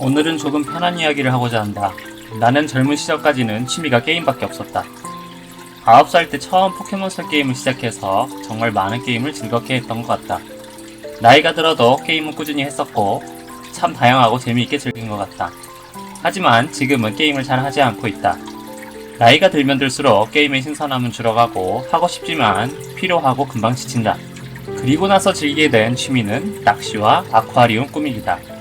오늘은 조금 편한 이야기를 하고자 한다. 나는 젊은 시절까지는 취미가 게임밖에 없었다. 9살 때 처음 포켓몬스터 게임을 시작해서 정말 많은 게임을 즐겁게 했던 것 같다. 나이가 들어도 게임은 꾸준히 했었고 참 다양하고 재미있게 즐긴 것 같다. 하지만 지금은 게임을 잘 하지 않고 있다. 나이가 들면 들수록 게임의 신선함은 줄어가고 하고 싶지만 필요하고 금방 지친다. 그리고 나서 즐기게 된 취미는 낚시와 아쿠아리움 꾸미기다.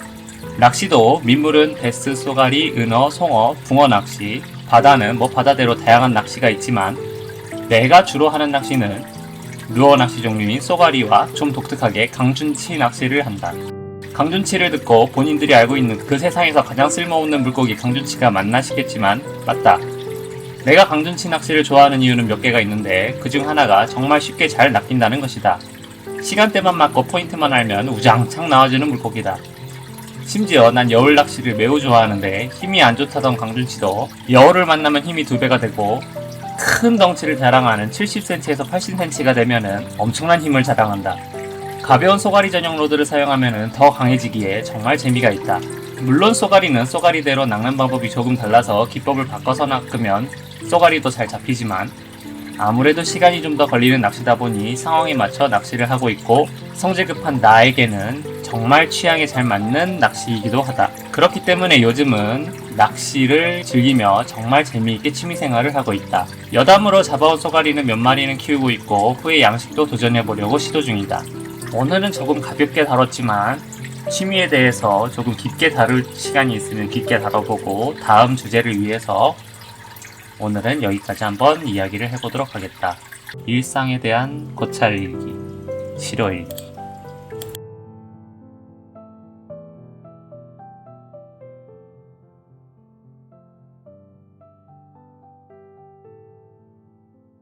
낚시도 민물은 베스, 쏘가리, 은어, 송어, 붕어 낚시, 바다는 뭐 바다대로 다양한 낚시가 있지만 내가 주로 하는 낚시는 루어 낚시 종류인 쏘가리와 좀 독특하게 강준치 낚시를 한다. 강준치를 듣고 본인들이 알고 있는 그 세상에서 가장 쓸모없는 물고기 강준치가 맞나 싶겠지만 맞다. 내가 강준치 낚시를 좋아하는 이유는 몇 개가 있는데 그 중 하나가 정말 쉽게 잘 낚인다는 것이다. 시간대만 맞고 포인트만 알면 우장창 나와주는 물고기다. 심지어 난 여울 낚시를 매우 좋아하는데 힘이 안 좋다던 강준치도 여울을 만나면 힘이 두 배가 되고 큰 덩치를 자랑하는 70cm에서 80cm가 되면은 엄청난 힘을 자랑한다. 가벼운 쏘가리 전용 로드를 사용하면은 더 강해지기에 정말 재미가 있다. 물론 쏘가리는 쏘가리대로 낚는 방법이 조금 달라서 기법을 바꿔서 낚으면 쏘가리도 잘 잡히지만 아무래도 시간이 좀 더 걸리는 낚시다 보니 상황에 맞춰 낚시를 하고 있고 성질 급한 나에게는 정말 취향에 잘 맞는 낚시이기도 하다. 그렇기 때문에 요즘은 낚시를 즐기며 정말 재미있게 취미생활을 하고 있다. 여담으로 잡아온 쏘가리는 몇 마리는 키우고 있고 후에 양식도 도전해보려고 시도 중이다. 오늘은 조금 가볍게 다뤘지만 취미에 대해서 조금 깊게 다룰 시간이 있으면 깊게 다뤄보고 다음 주제를 위해서 오늘은 여기까지 한번 이야기를 해보도록 하겠다. 일상에 대한 고찰 일기, 실어 일기.